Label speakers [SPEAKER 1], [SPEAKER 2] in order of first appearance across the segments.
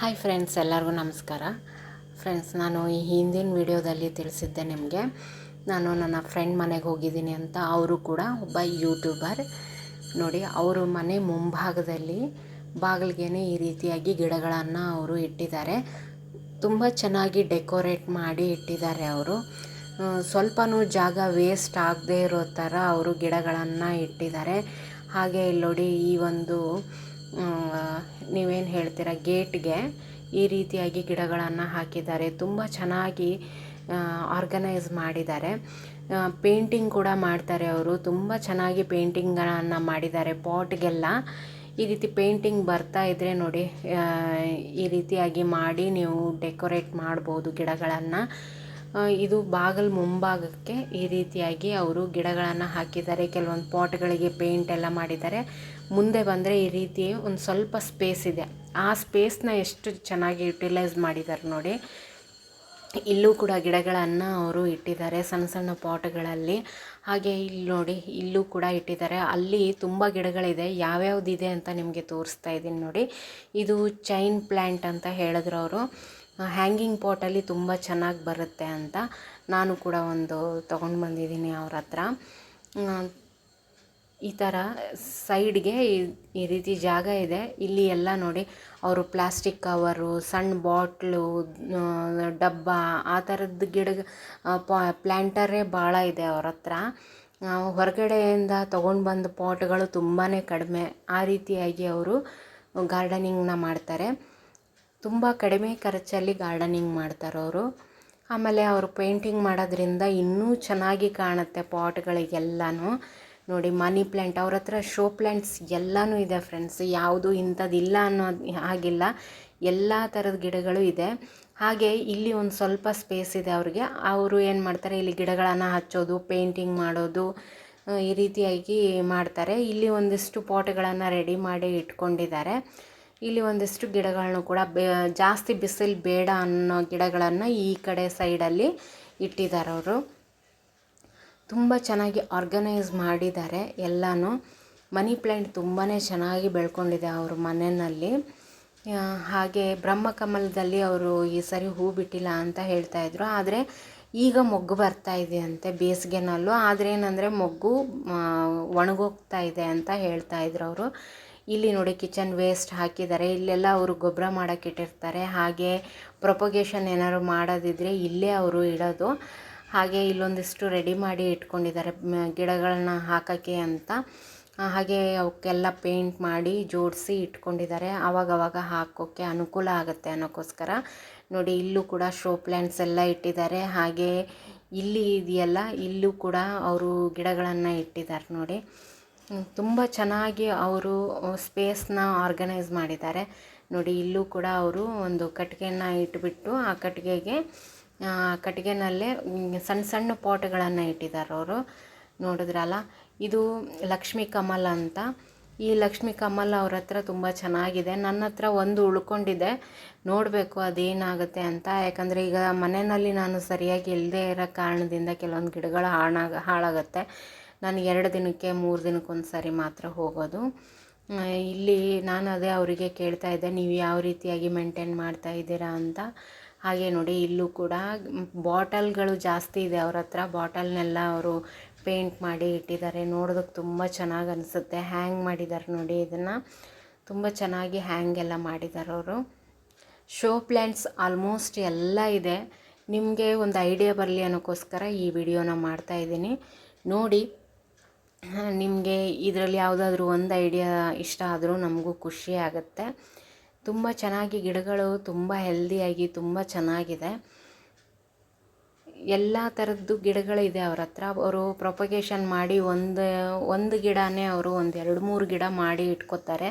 [SPEAKER 1] Hi friends ಎಲ್ಲರಿಗೂ ನಮಸ್ಕಾರ. Friends ನಾನು ಈ ಹಿಂದಿನ ವಿಡಿಯೋದಲ್ಲಿ ತಿಳಿಸಿದ್ದೆ ನಿಮಗೆ. ನಾನು ನನ್ನ ಫ್ರೆಂಡ್ ಮನೆಗೆ ಹೋಗಿದ್ದೀನಿ ಅಂತ ಅವರು ಕೂಡ ಒಬ್ಬ ಯೂಟ್ಯೂಬರ್ ನೋಡಿ, ಅವರು ಮನೆ ಮುಂಭಾಗದಲ್ಲಿ ಬಾಗಿಲಿಗೆ ಈ ರೀತಿಯಾಗಿ ಗಿಡಗಳನ್ನು ಅವರು ಇಟ್ಟಿದ್ದಾರೆ. ತುಂಬ ಚೆನ್ನಾಗಿ ಡೆಕೋರೇಟ್ ಮಾಡಿ ಇಟ್ಟಿದ್ದಾರೆ ಅವರು. ಸ್ವಲ್ಪನೂ ಜಾಗ ವೇಸ್ಟ್ ಆಗದೇ ಇರೋ ಥರ ಅವರು ಗಿಡಗಳನ್ನು ಇಟ್ಟಿದ್ದಾರೆ. ಹಾಗೆ ಇಲ್ಲಿ ನೋಡಿ ಈ ಒಂದು ನೀವೇನು ಹೇಳ್ತೀರಾ, ಗೇಟ್ಗೆ ಈ ರೀತಿಯಾಗಿ ಗಿಡಗಳನ್ನು ಹಾಕಿದ್ದಾರೆ. ತುಂಬ ಚೆನ್ನಾಗಿ ಆರ್ಗನೈಸ್ ಮಾಡಿದ್ದಾರೆ. ಪೇಂಟಿಂಗ್ ಕೂಡ ಮಾಡ್ತಾರೆ ಅವರು. ತುಂಬ ಚೆನ್ನಾಗಿ ಪೇಂಟಿಂಗ್ಗಳನ್ನು ಮಾಡಿದ್ದಾರೆ ಪಾಟ್ಗೆಲ್ಲ ಈ ರೀತಿ ಪೇಂಟಿಂಗ್ ಬರ್ತಾ ಇದ್ದರೆ ನೋಡಿ ಈ ರೀತಿಯಾಗಿ ಮಾಡಿ ನೀವು ಡೆಕೋರೇಟ್ ಮಾಡ್ಬೋದು ಗಿಡಗಳನ್ನು. ಇದು ಬಾಗಿಲು ಮುಂಭಾಗಕ್ಕೆ ಈ ರೀತಿಯಾಗಿ ಅವರು ಗಿಡಗಳನ್ನು ಹಾಕಿದ್ದಾರೆ. ಕೆಲವೊಂದು ಪಾಟ್ಗಳಿಗೆ ಪೇಂಟ್ ಎಲ್ಲ ಮಾಡಿದ್ದಾರೆ. ಮುಂದೆ ಬಂದರೆ ಈ ರೀತಿ ಒಂದು ಸ್ವಲ್ಪ ಸ್ಪೇಸ್ ಇದೆ. ಆ ಸ್ಪೇಸ್ನ ಎಷ್ಟು ಚೆನ್ನಾಗಿ ಯುಟಿಲೈಸ್ ಮಾಡಿದ್ದಾರೆ ನೋಡಿ. ಇಲ್ಲೂ ಕೂಡ ಗಿಡಗಳನ್ನು ಅವರು ಇಟ್ಟಿದ್ದಾರೆ ಸಣ್ಣ ಸಣ್ಣ ಪಾಟ್ಗಳಲ್ಲಿ ಹಾಗೆ ಇಲ್ಲಿ ನೋಡಿ, ಇಲ್ಲೂ ಕೂಡ ಇಟ್ಟಿದ್ದಾರೆ. ಅಲ್ಲಿ ತುಂಬ ಗಿಡಗಳಿದೆ. ಯಾವ್ಯಾವ್ದಿದೆ ಅಂತ ನಿಮಗೆ ತೋರಿಸ್ತಾ ಇದ್ದೀನಿ ನೋಡಿ. ಇದು ಚೈನ್ ಪ್ಲ್ಯಾಂಟ್ ಅಂತ ಹೇಳಿದ್ರು ಅವರು. ಹ್ಯಾಂಗಿಂಗ್ ಪಾಟಲ್ಲಿ ತುಂಬ ಚೆನ್ನಾಗಿ ಬರುತ್ತೆ ಅಂತ ನಾನು ಕೂಡ ಒಂದು ತೊಗೊಂಡು ಬಂದಿದ್ದೀನಿ ಅವ್ರ ಹತ್ರ. ಈ ಥರ ಸೈಡ್ಗೆ ಈ- ರೀತಿ ಜಾಗ ಇದೆ. ಇಲ್ಲಿ ಎಲ್ಲ ನೋಡಿ ಅವರು ಪ್ಲಾಸ್ಟಿಕ್ ಕವರು ಸಣ್ಣ ಬಾಟ್ಲು ಡಬ್ಬ, ಆ ಥರದ್ದು ಗಿಡ ಪ್ಲ್ಯಾಂಟರೇ ಭಾಳ ಇದೆ ಅವ್ರ ಹತ್ರ. ಹೊರಗಡೆಯಿಂದ ತೊಗೊಂಡು ಬಂದ ಪಾಟ್ಗಳು ತುಂಬಾ ಕಡಿಮೆ. ಆ ರೀತಿಯಾಗಿ ಅವರು ಗಾರ್ಡನಿಂಗ್ನ ಮಾಡ್ತಾರೆ. ತುಂಬ ಕಡಿಮೆ ಖರ್ಚಲ್ಲಿ ಗಾರ್ಡನಿಂಗ್ ಮಾಡ್ತಾರೆ ಅವರು. ಆಮೇಲೆ ಅವರು ಪೇಂಟಿಂಗ್ ಮಾಡೋದ್ರಿಂದ ಇನ್ನೂ ಚೆನ್ನಾಗಿ ಕಾಣುತ್ತೆ ಪಾಟ್ಗಳಿಗೆಲ್ಲನೂ ನೋಡಿ ಮನಿ ಪ್ಲ್ಯಾಂಟ್ ಅವ್ರ ಹತ್ರ ಶೋ ಪ್ಲ್ಯಾಂಟ್ಸ್ ಎಲ್ಲನೂ ಇದೆ ಫ್ರೆಂಡ್ಸ್ ಯಾವುದು ಇಂಥದ್ದಿಲ್ಲ ಅನ್ನೋದು ಹಾಗಿಲ್ಲ. ಎಲ್ಲ ಥರದ ಗಿಡಗಳು ಇದೆ. ಹಾಗೆ ಇಲ್ಲಿ ಒಂದು ಸ್ವಲ್ಪ ಸ್ಪೇಸ್ ಇದೆ ಅವ್ರಿಗೆ. ಅವರು ಏನು ಮಾಡ್ತಾರೆ, ಇಲ್ಲಿ ಗಿಡಗಳನ್ನು ಹಚ್ಚೋದು ಪೇಂಟಿಂಗ್ ಮಾಡೋದು ಈ ರೀತಿಯಾಗಿ ಮಾಡ್ತಾರೆ. ಇಲ್ಲಿ ಒಂದಿಷ್ಟು ಪಾಟ್ಗಳನ್ನು ರೆಡಿ ಮಾಡಿ ಇಟ್ಕೊಂಡಿದ್ದಾರೆ. ಇಲ್ಲಿ ಒಂದಿಷ್ಟು ಗಿಡಗಳನ್ನು ಕೂಡ ಜಾಸ್ತಿ ಬಿಸಿಲು ಬೇಡ ಅನ್ನೋ ಗಿಡಗಳನ್ನು ಈ ಕಡೆ ಸೈಡಲ್ಲಿ ಇಟ್ಟಿದ್ದಾರೆ ಅವರು. ತುಂಬ ಚೆನ್ನಾಗಿ ಆರ್ಗನೈಸ್ ಮಾಡಿದ್ದಾರೆ ಎಲ್ಲನೂ. ಮನಿ ಪ್ಲ್ಯಾಂಟ್ ತುಂಬಾ ಚೆನ್ನಾಗಿ ಬೆಳ್ಕೊಂಡಿದೆ ಅವರು ಮನೆಯಲ್ಲಿ. ಹಾಗೆ ಬ್ರಹ್ಮಕಮಲದಲ್ಲಿ ಅವರು ಈ ಸರಿ ಹೂ ಬಿಟ್ಟಿಲ್ಲ ಅಂತ ಹೇಳ್ತಾ ಇದ್ರು. ಆದರೆ ಈಗ ಮೊಗ್ಗು ಬರ್ತಾ ಇದೆ ಅಂತೆ ಬೇಸಿಗೆನಲ್ಲೂ. ಆದರೆ ಏನಂದರೆ ಮೊಗ್ಗು ಒಣಗೋಗ್ತಾ ಇದೆ ಅಂತ ಹೇಳ್ತಾ ಇದ್ರು ಅವರು. ಇಲ್ಲಿ ನೋಡಿ ಕಿಚನ್ ವೇಸ್ಟ್ ಹಾಕಿದ್ದಾರೆ. ಇಲ್ಲೆಲ್ಲ ಅವರು ಗೊಬ್ಬರ ಮಾಡೋಕ್ಕೆ ಇಟ್ಟಿರ್ತಾರೆ. ಹಾಗೆ ಪ್ರೊಪಗೇಷನ್ ಏನಾದ್ರು ಮಾಡೋದಿದ್ರೆ ಇಲ್ಲೇ ಅವರು ಇಡೋದು. ಹಾಗೆ ಇಲ್ಲೊಂದಿಷ್ಟು ರೆಡಿ ಮಾಡಿ ಇಟ್ಕೊಂಡಿದ್ದಾರೆ. ಗಿಡಗಳನ್ನ ಹಾಕೋಕ್ಕೆ ಅಂತ. ಹಾಗೆ ಅವಕ್ಕೆಲ್ಲ ಪೇಂಟ್ ಮಾಡಿ ಜೋಡಿಸಿ ಇಟ್ಕೊಂಡಿದ್ದಾರೆ. ಆವಾಗವಾಗ ಹಾಕೋಕ್ಕೆ ಅನುಕೂಲ ಆಗುತ್ತೆ ಅನ್ನೋಕ್ಕೋಸ್ಕರ. ನೋಡಿ ಇಲ್ಲೂ ಕೂಡ ಶೋ ಪ್ಲ್ಯಾಂಟ್ಸ್ ಎಲ್ಲ ಇಟ್ಟಿದ್ದಾರೆ. ಹಾಗೆ ಇಲ್ಲಿ ಇದೆಯಲ್ಲ, ಇಲ್ಲೂ ಕೂಡ ಅವರು ಗಿಡಗಳನ್ನು ಇಟ್ಟಿದ್ದಾರೆ ನೋಡಿ. ತುಂಬ ಚೆನ್ನಾಗಿ ಅವರು ಸ್ಪೇಸ್ನ ಆರ್ಗನೈಸ್ ಮಾಡಿದ್ದಾರೆ. ನೋಡಿ, ಇಲ್ಲೂ ಕೂಡ ಅವರು ಒಂದು ಕಟ್ಟಿಗೆನ ಇಟ್ಬಿಟ್ಟು ಆ ಕಟ್ಟಿಗೆಗೆ ಕಟ್ಟಿಗೆನಲ್ಲೇ ಸಣ್ಣ ಸಣ್ಣ ಪಾಟ್ಗಳನ್ನು ಇಟ್ಟಿದ್ದಾರೆ ಅವರು. ನೋಡಿದ್ರಲ್ಲ, ಇದು ಲಕ್ಷ್ಮೀ ಕಮಲ್ ಅಂತ. ಈ ಲಕ್ಷ್ಮೀ ಕಮಲ್ ಅವ್ರ ಹತ್ರ ತುಂಬ ಚೆನ್ನಾಗಿದೆ. ನನ್ನ ಹತ್ರ ಒಂದು ಉಳ್ಕೊಂಡಿದೆ. ನೋಡಬೇಕು ಅದೇನಾಗುತ್ತೆ ಅಂತ. ಯಾಕಂದರೆ ಈಗ ಮನೆಯಲ್ಲಿ ನಾನು ಸರಿಯಾಗಿ ಇಲ್ಲದೆ ಇರೋ ಕಾರಣದಿಂದ ಕೆಲವೊಂದು ಗಿಡಗಳು ಹಾಳಾಗ, ಹಾಳಾಗುತ್ತೆ. ನಾನು ಎರಡು ದಿನಕ್ಕೆ, ಮೂರು ದಿನಕ್ಕೊಂದು ಸಾರಿ ಮಾತ್ರ ಹೋಗೋದು. ಇಲ್ಲಿ ನಾನು ಅದೇ ಅವರಿಗೆ ಕೇಳ್ತಾ ಇದ್ದೆ, ನೀವು ಯಾವ ರೀತಿಯಾಗಿ ಮೇಂಟೈನ್ ಮಾಡ್ತಾ ಇದ್ದೀರಾ ಅಂತ? ಹಾಗೆ ನೋಡಿ, ಇಲ್ಲೂ ಕೂಡ ಬಾಟಲ್ಗಳು ಜಾಸ್ತಿ ಇದೆ ಅವ್ರ ಹತ್ರ. ಬಾಟಲ್ನೆಲ್ಲ ಅವರು ಪೇಂಟ್ ಮಾಡಿ ಇಟ್ಟಿದ್ದಾರೆ. ನೋಡೋದಕ್ಕೆ ತುಂಬ ಚೆನ್ನಾಗಿ ಅನಿಸುತ್ತೆ. ಹ್ಯಾಂಗ್ ಮಾಡಿದ್ದಾರೆ ನೋಡಿ ಇದನ್ನು. ತುಂಬ ಚೆನ್ನಾಗಿ ಹ್ಯಾಂಗ್ ಎಲ್ಲ ಮಾಡಿದ್ದಾರೆ ಅವರು. ಶೋ ಪ್ಲ್ಯಾಂಟ್ಸ್ ಆಲ್ಮೋಸ್ಟ್ ಎಲ್ಲ ಇದೆ. ನಿಮಗೆ ಒಂದು ಐಡಿಯಾ ಬರಲಿ ಅನ್ನೋಕ್ಕೋಸ್ಕರ ಈ ವಿಡಿಯೋನ ಮಾಡ್ತಾ ಇದ್ದೀನಿ. ನೋಡಿ ನಿಮಗೆ ಇದರಲ್ಲಿ ಯಾವುದಾದ್ರೂ ಒಂದು ಐಡಿಯಾ ಇಷ್ಟ ಆದರೂ ನಮಗೂ ಖುಷಿ ಆಗುತ್ತೆ. ತುಂಬ ಚೆನ್ನಾಗಿ ಗಿಡಗಳು ತುಂಬ ಹೆಲ್ದಿಯಾಗಿ ತುಂಬ ಚೆನ್ನಾಗಿದೆ. ಎಲ್ಲ ಥರದ್ದು ಗಿಡಗಳಿದೆ ಅವ್ರ ಹತ್ರ. ಅವರು ಪ್ರೊಪಗೇಷನ್ ಮಾಡಿ ಒಂದು ಒಂದು ಗಿಡನೇ ಅವರು ಒಂದು ಎರಡು, ಮೂರು ಗಿಡ ಮಾಡಿ ಇಟ್ಕೋತಾರೆ,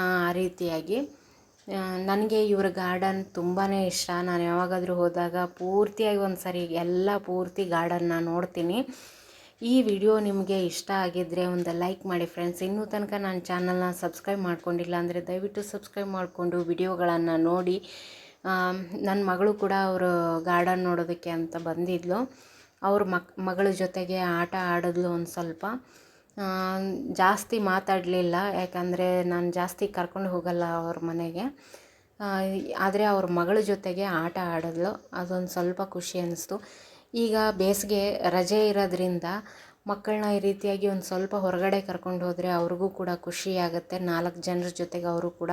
[SPEAKER 1] ಆ ರೀತಿಯಾಗಿ. ನನಗೆ ಇವರ ಗಾರ್ಡನ್ ತುಂಬಾ ಇಷ್ಟ. ನಾನು ಯಾವಾಗಾದರೂ ಹೋದಾಗ ಪೂರ್ತಿಯಾಗಿ ಒಂದು ಸರಿ ಎಲ್ಲ ಪೂರ್ತಿ ಗಾರ್ಡನ್ನ ನೋಡ್ತೀನಿ. ಈ ವಿಡಿಯೋ ನಿಮಗೆ ಇಷ್ಟ ಆಗಿದ್ದರೆ ಒಂದು ಲೈಕ್ ಮಾಡಿ ಫ್ರೆಂಡ್ಸ್. ಇನ್ನೂ ತನಕ ನನ್ನ ಚಾನಲ್ನ ಸಬ್ಸ್ಕ್ರೈಬ್ ಮಾಡ್ಕೊಂಡಿಲ್ಲ ಅಂದರೆ ದಯವಿಟ್ಟು ಸಬ್ಸ್ಕ್ರೈಬ್ ಮಾಡಿಕೊಂಡು ವಿಡಿಯೋಗಳನ್ನು ನೋಡಿ. ನನ್ನ ಮಗಳು ಕೂಡ ಅವರು ಗಾರ್ಡನ್ ನೋಡೋದಕ್ಕೆ ಅಂತ ಬಂದಿದ್ಲು. ಅವ್ರ ಮಕ್, ಮಗಳ ಜೊತೆಗೆ ಆಟ ಆಡಿದ್ಲು ಒಂದು ಸ್ವಲ್ಪ. ಜಾಸ್ತಿ ಮಾತಾಡಲಿಲ್ಲ, ಯಾಕಂದರೆ ನಾನು ಜಾಸ್ತಿ ಕರ್ಕೊಂಡು ಹೋಗಲ್ಲ ಅವ್ರ ಮನೆಗೆ. ಆದರೆ ಅವ್ರ ಮಗಳ ಜೊತೆಗೆ ಆಟ ಆಡಿದ್ಲು. ಅದೊಂದು ಸ್ವಲ್ಪ ಖುಷಿ ಅನ್ನಿಸ್ತು ಈಗ ಬೇಸಿಗೆ ರಜೆ ಇರೋದ್ರಿಂದ ಮಕ್ಕಳನ್ನ ಈ ರೀತಿಯಾಗಿ ಒಂದು ಸ್ವಲ್ಪ ಹೊರಗಡೆ ಕರ್ಕೊಂಡು ಹೋದರೆ ಅವ್ರಿಗೂ ಕೂಡ ಖುಷಿ ಆಗುತ್ತೆ. ನಾಲ್ಕು ಜನರ ಜೊತೆಗೆ ಅವರು ಕೂಡ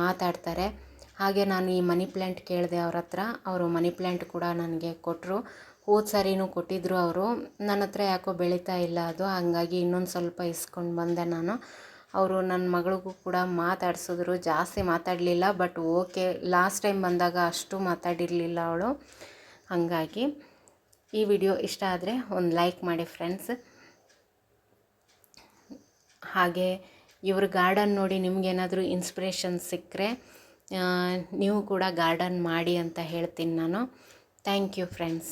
[SPEAKER 1] ಮಾತಾಡ್ತಾರೆ. ಹಾಗೆ ನಾನು ಈ ಮನಿ ಪ್ಲ್ಯಾಂಟ್ ಕೇಳಿದೆ ಅವ್ರ ಹತ್ರ, ಅವರು ಮನಿ ಪ್ಲ್ಯಾಂಟ್ ಕೂಡ ನನಗೆ ಕೊಟ್ಟರು ಹೋದ ಸಾರಿನೂ ಕೊಟ್ಟಿದ್ದರು ಅವರು. ನನ್ನ ಹತ್ರ ಯಾಕೋ ಬೆಳೀತಾ ಇಲ್ಲ ಅದು, ಹಾಗಾಗಿ ಇನ್ನೊಂದು ಸ್ವಲ್ಪ ಇಸ್ಕೊಂಡು ಬಂದೆ ನಾನು. ಅವರು ನನ್ನ ಮಗಳಿಗೂ ಕೂಡ ಮಾತಾಡಿಸಿದ್ರು. ಜಾಸ್ತಿ ಮಾತಾಡಲಿಲ್ಲ, ಬಟ್ ಓಕೆ, ಲಾಸ್ಟ್ ಟೈಮ್ ಬಂದಾಗ ಅಷ್ಟು ಮಾತಾಡಿರಲಿಲ್ಲ ಅವಳು. ಹಾಗಾಗಿ ಈ ವಿಡಿಯೋ ಇಷ್ಟ ಆದರೆ ಒಂದು ಲೈಕ್ ಮಾಡಿ ಫ್ರೆಂಡ್ಸ್. ಹಾಗೆ ಇವ್ರ ಗಾರ್ಡನ್ ನೋಡಿ ನಿಮಗೇನಾದರೂ ಇನ್ಸ್ಪಿರೇಷನ್ ಸಿಕ್ಕರೆ ನೀವು ಕೂಡ ಗಾರ್ಡನ್ ಮಾಡಿ ಅಂತ ಹೇಳ್ತೀನಿ ನಾನು. Thank you friends